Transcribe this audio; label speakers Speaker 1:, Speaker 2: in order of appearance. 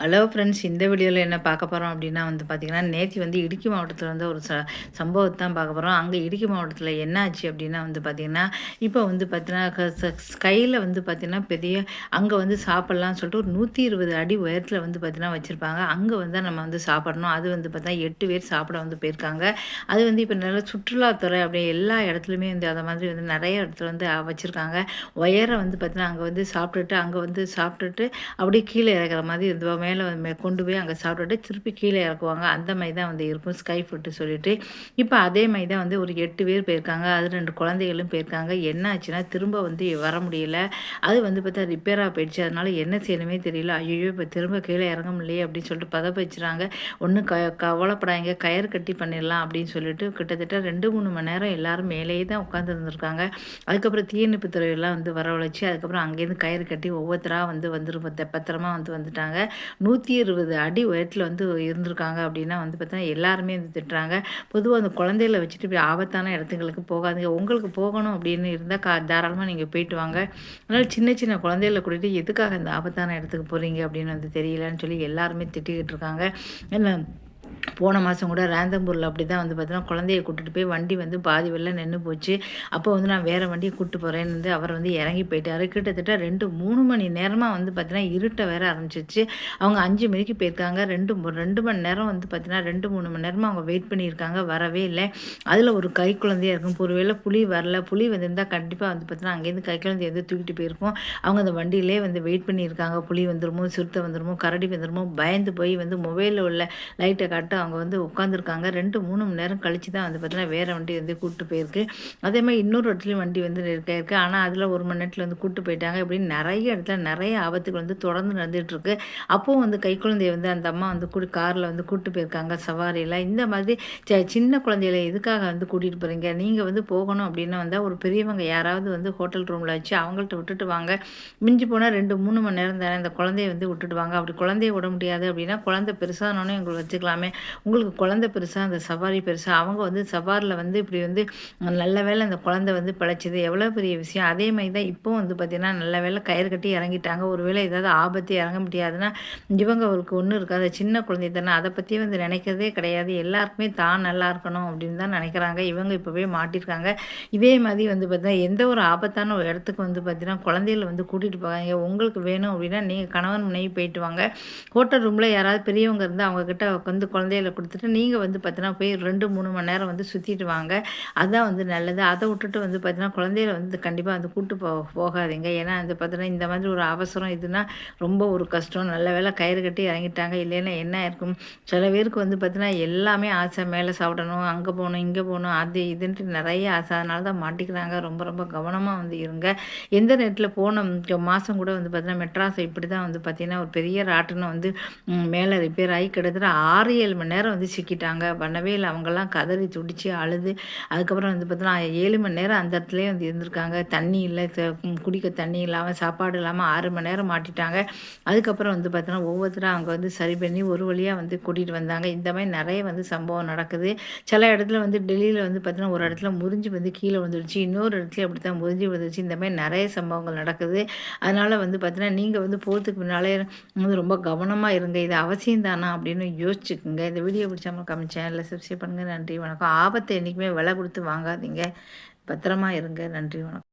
Speaker 1: Hello friends இந்த வீடியோவில் என்ன பார்க்க போகிறோம் அப்படின்னா வந்து பார்த்திங்கன்னா நேற்று வந்து இடுக்கி மாவட்டத்தில் வந்து ஒரு ச சம்பவத்தை தான் பார்க்க போகிறோம் அங்கே இடுக்கி மாவட்டத்தில் என்ன ஆச்சு அப்படின்னா வந்து பார்த்திங்கன்னா இப்போ வந்து பார்த்திங்கன்னா ஸ்கையில் வந்து பார்த்திங்கன்னா பெரிய அங்கே வந்து சாப்பிட்லாம்னு சொல்லிட்டு ஒரு நூற்றி இருபது அடி உயரத்தில் வந்து பார்த்திங்கன்னா வச்சுருப்பாங்க. அங்கே வந்து நம்ம வந்து சாப்பிட்ணும். அது வந்து பார்த்தா எட்டு பேர் சாப்பிட வந்து போயிருக்காங்க. அது வந்து இப்போ நல்ல சுற்றுலாத்துறை அப்படி எல்லா இடத்துலையுமே வந்து அதை மாதிரி வந்து நிறைய இடத்துல வந்து வச்சுருக்காங்க. ஒயரை வந்து பார்த்திங்கன்னா அங்கே வந்து சாப்பிட்டுட்டு அங்கே வந்து சாப்பிட்டுட்டு அப்படியே கீழே இறக்குற மாதிரி இருந்துவாங்க மேலே கொண்டு போய் அங்கே சாப்பிட்டுட்டு திருப்பி கீழே இறக்குவாங்க. அந்த மாதிரி தான் வந்து இருக்கும். ஸ்கை ஃபுட்டு சொல்லிட்டு. இப்போ அதே மாதிரி தான் வந்து ஒரு எட்டு பேர் போயிருக்காங்க. அது ரெண்டு குழந்தைகளும் போயிருக்காங்க. என்ன ஆச்சுன்னா திரும்ப வந்து வர முடியல. அது வந்து பார்த்தா ரிப்பேராக போயிடுச்சு. அதனால என்ன செய்யணுமே தெரியல. ஐயோ இப்போ திரும்ப கீழே இறங்க முடியலையே அப்படின்னு சொல்லிட்டு பதப்பிச்சுறாங்க ஒன்றும் க கவலைப்படாங்க கயிறு கட்டி பண்ணிடலாம் அப்படின்னு சொல்லிட்டு கிட்டத்தட்ட ரெண்டு மூணு மணி நேரம் எல்லாரும் மேலேயே தான் உட்காந்து இருந்திருக்காங்க. அதுக்கப்புறம் தீயணைப்பு துறையெல்லாம் வந்து வரவழைச்சி அதுக்கப்புறம் அங்கேருந்து கயிறு கட்டி ஒவ்வொருத்தராக வந்து வந்துரு பத்திரமா வந்து வந்துட்டாங்க. நூற்றி இருபது அடி உயரத்தில் வந்து இருந்திருக்காங்க அப்படின்னா வந்து பார்த்தா எல்லாருமே வந்து திட்டுறாங்க. பொதுவாக அந்த குழந்தைகளை வச்சுட்டு இப்படி ஆபத்தான இடத்துங்களுக்கு போகாதுங்க. உங்களுக்கு போகணும் அப்படின்னு இருந்தால் கா தாராளமாக நீங்கள் போயிட்டு வாங்க. அதனால் சின்ன சின்ன குழந்தைகளை கூட்டிகிட்டு எதுக்காக இந்த ஆபத்தான இடத்துக்கு போகிறீங்க அப்படின்னு வந்து தெரியலன்னு சொல்லி எல்லாருமே திட்டிக்கிட்டு இருக்காங்க. என்ன போன மாதம் கூட ரேந்தம்பூரில் அப்படி தான் வந்து பார்த்தீங்கன்னா குழந்தைய கூட்டிகிட்டு போய் வண்டி வந்து பாதி வெளில நின்று போச்சு. அப்போ வந்து நான் வேறு வண்டியை கூப்பிட்டு போகிறேன்னு வந்து அவர் வந்து இறங்கி போயிட்டார். கிட்டத்தட்ட ரெண்டு மூணு மணி நேரமாக வந்து பார்த்தீங்கன்னா இருட்டை வேற ஆரம்பிச்சிச்சு அவங்க அஞ்சு மணிக்கு போயிருக்காங்க. ரெண்டு ரெண்டு மணி நேரம் வந்து பார்த்தீங்கன்னா ரெண்டு மூணு மணி நேரமாக அவங்க வெயிட் பண்ணியிருக்காங்க. வரவே இல்லை. அதில் ஒரு கை குழந்தையாக இருக்கும். ஒருவேளை புளி வரல. புளி வந்திருந்தால் கண்டிப்பாக வந்து பார்த்தீங்கன்னா அங்கேருந்து கை குழந்தைய வந்து தூக்கிட்டு போயிருக்கோம். அவங்க அந்த வண்டியிலே வந்து வெயிட் பண்ணியிருக்காங்க. புளி வந்துருமோ சிறுத்தை வந்துருமோ கரடி வந்துருமோ பயந்து போய் வந்து மொபைலில் உள்ள லைட்டை காட்டு அவங்க வந்து உட்காந்துருக்காங்க ரெண்டு மூணு மணி நேரம் கழித்து தான் வந்து பார்த்தீங்கன்னா வேறு வண்டி வந்து கூப்பிட்டு போயிருக்கு. அதே மாதிரி இன்னொரு இடத்துலையும் வண்டி வந்து இருக்க. இருக்குது ஆனால் அதில் ஒரு மணி நேரத்தில் வந்து கூப்பிட்டு போயிட்டாங்க இப்படின்னு நிறைய இடத்துல நிறைய ஆபத்துகள் வந்து தொடர்ந்து நடந்துகிட்ருக்கு அப்போவும் வந்து கை குழந்தைய வந்து அந்த அம்மா வந்து கூடி காரில் வந்து கூப்பிட்டு போயிருக்காங்க சவாரியில் இந்த மாதிரி சின்ன குழந்தையில எதுக்காக வந்து கூட்டிகிட்டு போகிறீங்க நீங்கள் வந்து போகணும் அப்படின்னு வந்தால் ஒரு பெரியவங்க யாராவது வந்து ஹோட்டல் ரூமில் வச்சு அவங்கள்ட்ட விட்டுட்டு வாங்க. மிஞ்சி போனால் ரெண்டு மூணு மணி நேரம் தானே அந்த குழந்தைய வந்து விட்டுட்டு வாங்க. அப்படி குழந்தைய விட முடியாது அப்படின்னா குழந்தை பெருசானோன்னு எங்களுக்கு வச்சுக்கலாமே. உங்களுக்கு குழந்த பெருசாக அந்த சவாரி பெருசாக அவங்க வந்து சவாரில் வந்து இப்படி வந்து நல்ல வேலை அந்த குழந்தை வந்து பிழைச்சிது எவ்வளோ பெரிய விஷயம். அதே மாதிரி தான் இப்போ வந்து பார்த்திங்கன்னா நல்ல வேலை கயிறு கட்டி இறங்கிட்டாங்க. ஒரு வேளை ஏதாவது ஆபத்து இறங்க முடியாதுன்னா இவங்க அவருக்கு ஒன்றும் இருக்காது. சின்ன குழந்தை தானே. அதை பற்றி வந்து நினைக்கிறதே கிடையாது. எல்லாருக்குமே தான் நல்லா இருக்கணும் அப்படின்னு தான் நினைக்கிறாங்க. இவங்க இப்போவே மாட்டியிருக்காங்க இதே மாதிரி வந்து பார்த்தீங்கன்னா எந்த ஒரு ஆபத்தான ஒரு இடத்துக்கு வந்து பார்த்தீங்கன்னா குழந்தைகளை வந்து கூட்டிகிட்டு போகாங்க உங்களுக்கு வேணும் அப்படின்னா நீங்கள் கணவன் முனைவு போயிட்டு வாங்க. ஹோட்டல் ரூமில் யாராவது பெரியவங்க இருந்தால் அவங்கக்கிட்ட வந்து கையில் கொடுத்துட்டு நீங்கள் வந்து பார்த்தீங்கன்னா போய் ரெண்டு மூணு மணி நேரம் வந்து சுற்றிட்டு வாங்க. அதுதான் வந்து நல்லது. அதை விட்டுட்டு வந்து பார்த்தீங்கன்னா குழந்தையில வந்து கண்டிப்பாக வந்து கூட்டு போ போகாதீங்க. ஏன்னா வந்து பார்த்தீங்கன்னா இந்த மாதிரி ஒரு அவசரம் இதுனா ரொம்ப ஒரு கஷ்டம். நல்ல வேலை கயிறு கட்டி இறங்கிட்டாங்க. இல்லைன்னா என்ன இருக்கும் சில பேருக்கு வந்து பார்த்தீங்கன்னா எல்லாமே ஆசை மேலே சாப்பிடணும் அங்கே போகணும் இங்கே போகணும் அது இதுன்ட்டு நிறைய ஆசை. அதனால தான் மாட்டிக்கிறாங்க. ரொம்ப ரொம்ப கவனமாக வந்து இருங்க. எந்த நேரத்தில் போன மாதம் கூட வந்து பார்த்தீங்கன்னா மெட்ராஸ் இப்படி தான் வந்து பார்த்தீங்கன்னா ஒரு பெரிய ராட்டினம் வந்து மேலே ரிப்பேர் ஆகி கிட்டத்தட்ட ஆறு ஏழு மணி நேரம் வந்து சிக்கிட்டாங்க. பண்ணவே இல்லை. அவங்கெல்லாம் கதறி துடிச்சு அழுது. அதுக்கப்புறம் வந்து பார்த்தோன்னா ஏழு மணி நேரம் அந்த இடத்துலேயே வந்து இருந்திருக்காங்க. தண்ணி இல்லை. குடிக்க தண்ணி இல்லாமல் சாப்பாடு இல்லாமல் ஆறு மணி நேரம் மாட்டிட்டாங்க. அதுக்கப்புறம் வந்து பார்த்தோன்னா ஒவ்வொருத்தரும் அவங்க வந்து சரி பண்ணி ஒரு வழியாக வந்து கூட்டிகிட்டு வந்தாங்க. இந்த மாதிரி நிறைய வந்து சம்பவம் நடக்குது. சில இடத்துல வந்து டெல்லியில் வந்து பார்த்தோன்னா ஒரு இடத்துல முறிஞ்சு வந்து கீழே வந்துடுச்சு இன்னொரு இடத்துல அப்படி தான் முறிஞ்சு வந்துடுச்சு இந்த மாதிரி நிறைய சம்பவங்கள் நடக்குது. அதனால் வந்து பார்த்தீங்கன்னா நீங்கள் வந்து போகிறதுக்கு முன்னாலே வந்து ரொம்ப கவனமாக இருங்க. இது அவசியம் தானா அப்படின்னு யோசிச்சுக்குங்க. இந்த வீடியோ பிடிச்சாமல் கம்மி சேனலில் சப்ஸ்கிரைப் பண்ணுங்கள் நன்றி வணக்கம். ஆபத்தை என்றைக்குமே விலை கொடுத்து வாங்காதீங்க. பத்திரமா இருங்க. நன்றி வணக்கம்.